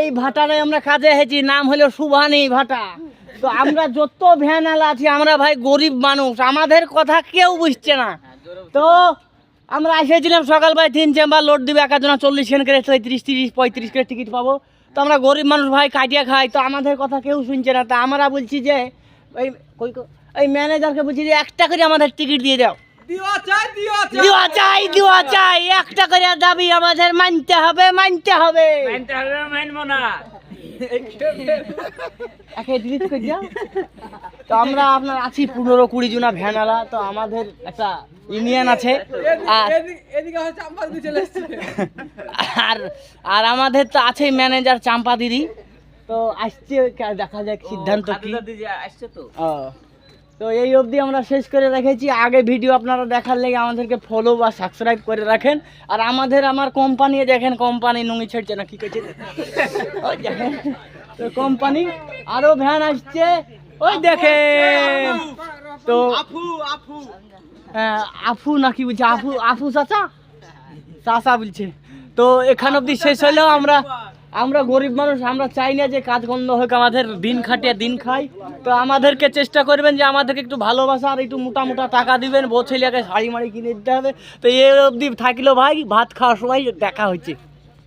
এই ভাটারে আমরা কাজে এসেছি, নাম হলো সুভানি ভাটা। তো আমরা যত ভ্যানালা আছি, আমরা ভাই গরিব মানুষ, আমাদের কথা কেউ বুঝছে না। তো আমরা এসেছিলাম সকাল ভাই তিন চেম্বার লোড দিবে একার জন্য চল্লিশ সেন করে তিরিশ তিরিশ, পঁয়ত্রিশ করে টিকিট পাবো। তো আমরা গরিব মানুষ ভাই, কাটিয়ে খাই, তো আমাদের কথা কেউ শুনছে না। তা আমরা বলছি যে ওই ম্যানেজারকে বলছি যে, একটা করে আমাদের টিকিট দিয়ে দাও। দিওয়া চাই দিওয়া চাই। একটা করে দাবি আমাদের মানতে হবে মানতে হবে। তো আমরা আপনার আছি পনেরো কুড়ি জনা ভ্যানালা তো আমাদের একটা ইউনিয়ন আছে। আর আর আর আমাদের তো আছে ম্যানেজার চাম্পা দিদি। তো আসছে দেখা যাক সিদ্ধান্ত কি। আসছে তো? তো এই অবধি আমরা শেষ করে রেখেছি। আগে ভিডিও আপনারা দেখার লেগে আমাদেরকে ফলো বা সাবস্ক্রাইব করে রাখেন। আর আমাদের আমার কোম্পানি দেখেন কোম্পানি নুঙ্গি ছেড়ছে না কি করছে? তো কোম্পানি আরও ভ্যান আসছে। ওই দেখেন তো আফু আফু হ্যাঁ, আফু নাকি বলছে? আফু আফু চাচা? চাচা বলছে। তো এখান অবধি শেষ হলেও আমরা আমরা গরিব মানুষ, আমরা চাই না যে কাজ বন্ধ হোক, আমাদের দিন খাটিয়ে দিন খাই। তো আমাদেরকে চেষ্টা করবেন যে আমাদেরকে একটু ভালোবাসা আর একটু মোটা মোটা টাকা দিবেন। বউ ছেলেকে শাড়ি মাড়ি কিনে দিতে হবে। তো এই অবধি থাকল ভাই, ভাত খাওয়ার সময় দেখা হচ্ছে।